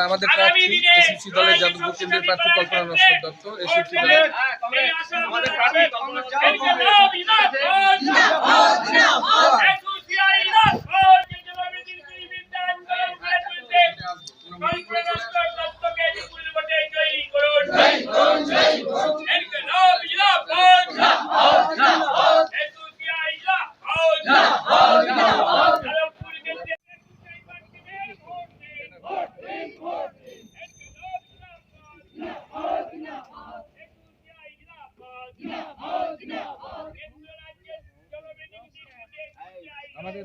আমাদের প্রার্থী এসিসি দলের যাদবপুর কেন্দ্রের প্রার্থী কল্পনা নস্কর দত্ত এসিসি দলের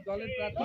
দলের প্রার্থী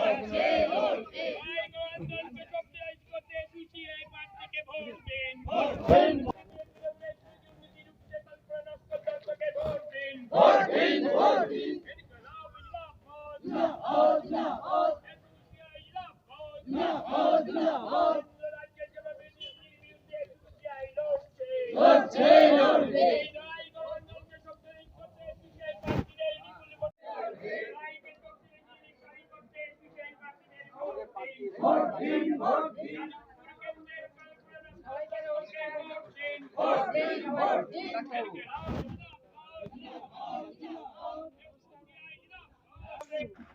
Thank you.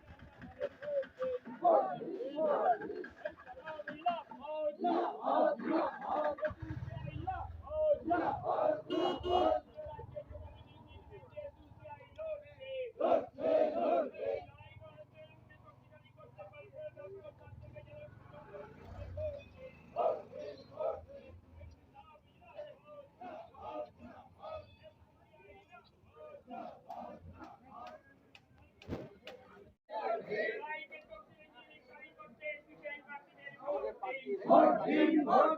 Oh,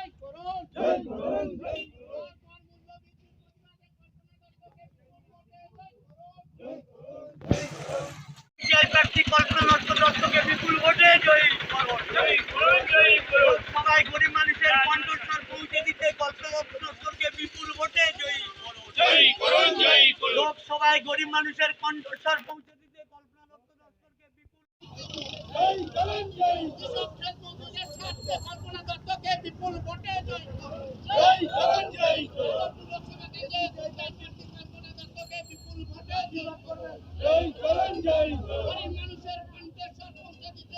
সবাই গরিব মানুষের কণ্ঠস্বর পৌঁছে দিতে কল্পনা দত্ত বিপুল মানুষের কণ্ঠস্বর পৌঁছে দিতে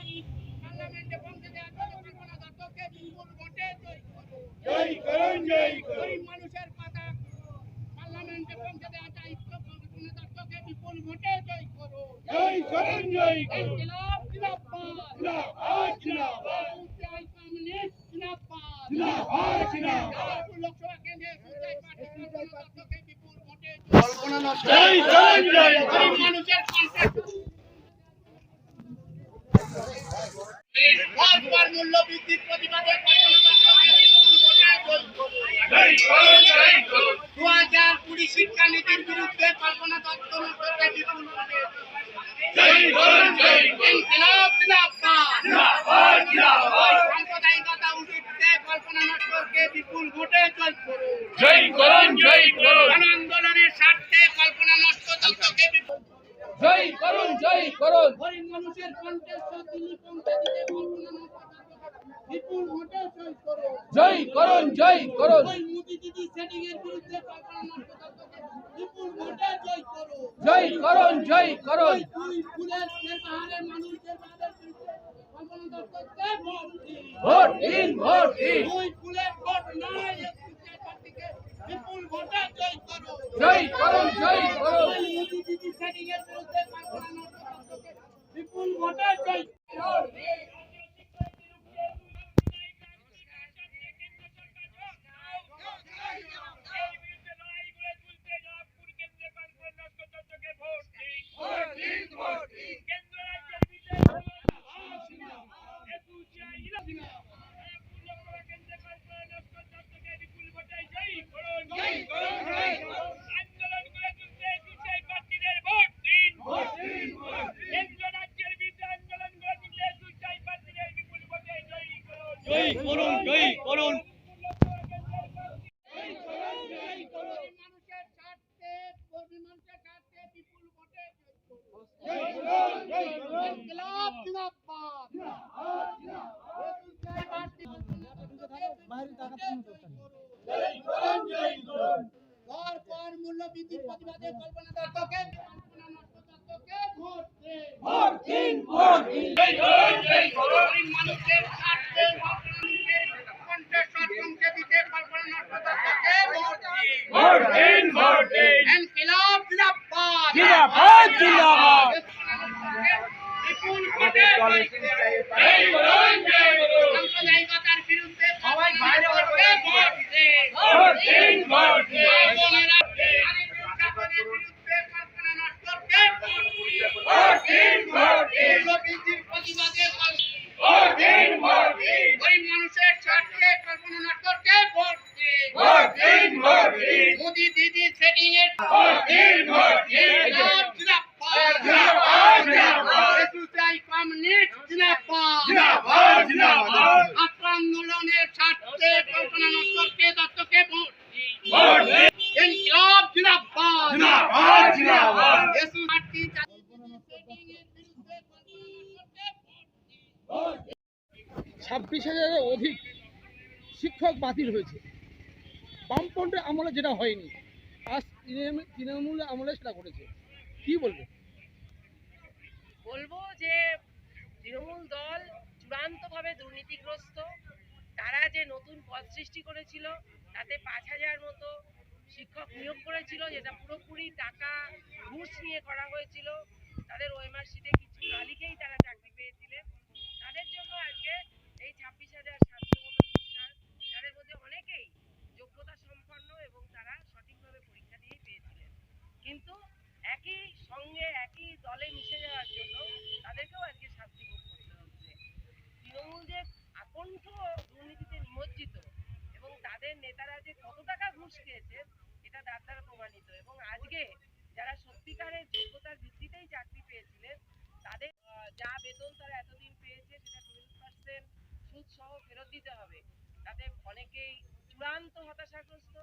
মূল্য বৃদ্ধির প্রতিবাদে দু হাজার কুড়ি শিক্ষানীতির বিরুদ্ধে কল্পনা দত্ত ভোটে জয় করুন জয় করুন ইনকিলাব জিন্দাবাদ জিন্দাবাদ জিন্দাবাদ সাম্প্রদায়িকতা উঠিতে বিপুল ভোটে জয় করুন। জয় করুন জয় করুন। গণ আন্দোলনের স্বার্থে কল্পনা নষ্ট দত্তকে জয় করুন জয় করুন। গরিব মানুষের কণ্ঠস্বর দিল্লি পৌঁছে দিতে কল্পনা বিপুল ভোটে জয় করুন। জয় করুন জয় করুন। ওই মোদি দিদি সেটিং এর বিরুদ্ধে কল্পনা নষ্ট দত্তকে বিপুল ভোটে জয় করুন। জয় করুন জয় করুন। দুই ফুলের যে কল্পনা ভোট দিন ভোট দিন। দুই ফুলের ভোট নয় পার্টিকে বিপুল ভোটে জয় করুন জয় করুন। জয় মোদি দিদি সেটিং এর বিরুদ্ধে বিপুল ভোটে জয় করুন আন্দোলন করে তুলতে একুশে প্রার্থীদের ভোট দিন কেন্দ্র রাজ্যের বিরুদ্ধে আন্দোলন করে তুলতে একুশে প্রার্থীদের বিপুল ভোটে জয়ী করুন জয় করুন জয় করুন মানুষের স্বার্থে কর্মী মানুষের স্বার্থে বিপুল ভোটে জয় করুন ইনকিলাব জিন্দাবাদ পর পর মূল্য বৃদ্ধির প্রতিবাদে কল্পনা দত্তকে কল্পনা নষ্ট দত্তকে ভোট দিন জয় করুন জয় করুন গরিব মানুষের স্বার্থে মানুষের কণ্ঠস্বর পৌঁছে দিতে কল্পনা নষ্ট দত্তকে ভোট দিন ভোট দিন ভোট দিন ইনকিলাব জিন্দাবাদ জিন্দাবাদ, জিন্দাবাদ। বিপুল ভোটে জয় করুন। জয় করুন জয় করুন সাম্প্রদায়িকতার বিরুদ্ধে সবাই বাইরে ভোট দিন ভোট দিন ভোট দিন বোনেরা, নারী নির্যাতনের বিরুদ্ধে কল্পনা নষ্টকে ভোট দিন। ভোট দিন ভোট দিন মূল্যবৃদ্ধির প্রতিবাদে কল- ভোট দিন ভোট দিন গরিব মানুষের স্বার্থে কল্পনা নষ্টকে ভোট দিন। ভোট দিন ভোট দিন মোদি দিদি সেটিং এর ভোট দিন ভোট দিন ইনকিলাব জিন্দাবাদ। জিন্দাবাদ, জিন্দাবাদ। এসুচাই কমিউনিস্ট জিন্দাবাদ। জিন্দাবাদ জিন্দাবাদ ছাত্র আন্দোলনের স্বার্থে কল্পনা নষ্টকে দত্তকে ভোট দিন। ভোট দিন ইনকিলাব জিন্দাবাদ। জিন্দাবাদ জিন্দাবাদ এসু পার্টি জাতীয় সেটিং এর বিরুদ্ধে কল্পনা নষ্টকে ভোট দিন। ছাব্বিশ হাজারের অধিক শিক্ষক বাতিল হয়েছে। বামপন্থের আমলে যেটা হয়নি, আজ তৃণমূল আমলে সেটা ঘটেছে। কি বলবে? বলব যে তৃণমূল দল চূড়ান্তভাবে দুর্নীতিগ্রস্ত। তারা যে নতুন পদ সৃষ্টি করেছিল, তাতে পাঁচ হাজার মতো শিক্ষক নিয়োগ করেছিল, যেটা পুরোপুরি টাকা ঘুষ নিয়ে করা হয়েছিল। তাদের ওএমআর শিটে কিছু না তারা চাকরি পেয়েছিলেন। তাদের জন্য আজকে এই ছাব্বিশ হাজার সাতশো মতো শিক্ষক তাদের মধ্যে অনেকেই যোগ্যতা সম্পন্ন এবং তারা সঠিকভাবে পরীক্ষা দিয়েই পেয়েছিলেন। কিন্তু একই সঙ্গে একই দলে মিশে যাওয়ার জন্য তাদেরকেও আজকে শাস্তি ভোগ করতে হচ্ছে। তৃণমূল যে আকণ্ঠ দুর্নীতিতে নিমজ্জিত এবং তাদের নেতারা যে কত টাকা ঘুষ খেয়েছে, এটা তার দ্বারা প্রমাণিত। এবং আজকে যারা সত্যিকারের যোগ্যতার ভিত্তিতেই চাকরি পেয়েছিলেন, তাদের যা বেতন তারা এতদিন পেয়েছে সেটা টুয়েলভ পার্সেন্ট সুদ সহ ফেরত দিতে হবে। তাতে অনেকেই চূড়ান্ত হতাশাগ্রস্ত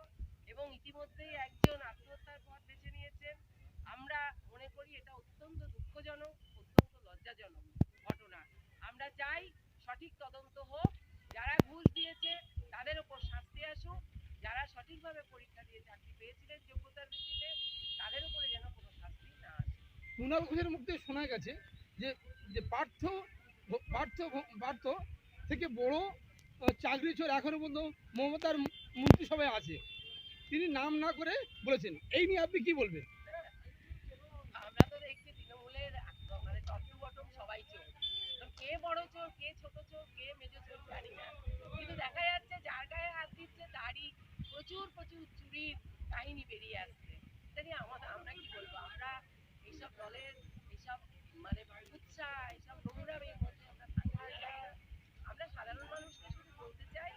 এবং ইতিমধ্যেই একজন আত্মহত্যার পথ বেছে নিয়েছেন। আমরা মনে করি এটা অত্যন্ত দুঃখজনক, অত্যন্ত লজ্জাজনক ঘটনা। আমরা চাই সঠিক তদন্ত হোক, যারা ঘুষ দিয়েছে তাদের ওপর শাস্তি আসুক, যারা সঠিকভাবে পরীক্ষা দিয়ে চাকরি পেয়েছিলেন যোগ্যতার ভিত্তিতে, তাদের উপরে যেন কোনো শাস্তি না আসে। কুণাল ঘোষের মুখ থেকে শোনা গেছে যে যে পার্থ পার্থ পার্থ থেকে বড় চাকরি চোর এখনও পর্যন্ত মমতার মন্ত্রিসভায় আছে। তিনি নাম না করে বলেছেন। এই নিয়ে আপনি কি বলবেন? আমরা দেখছি তৃণমূলের মানে কে বড় কে চোর কিন্তু দেখা যাচ্ছে যার গায়ে হাত দিচ্ছে প্রচুর প্রচুর বেরিয়ে আসছে। আমাদের, আমরা কি আমরা এইসব দলের, এইসব মানে এইসব নোংরা আমরা সাধারণ মানুষকে শুধু বলতে চাই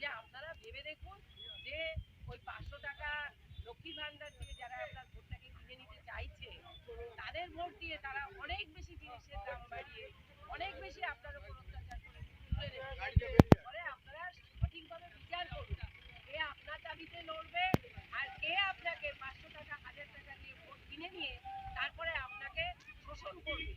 যে আপনারা ভেবে দেখুন যে ওই পাঁচশো টাকা লক্ষ্মীর ভান্ডার থেকে যারা আপনার ভোটটাকে কিনে নিতে চাইছে, তাদের ভোট দিয়ে তারা অনেক বেশি জিনিসের দাম বাড়িয়ে অনেক বেশি আপনার উপর অত্যাচার করে পরে আপনারা সঠিকভাবে বিচার করুন কে আপনার দাবিতে লড়বে আর কে আপনাকে পাঁচশো টাকা, হাজার টাকা দিয়ে ভোট কিনে নিয়ে তারপরে আপনাকে শোষণ করবে।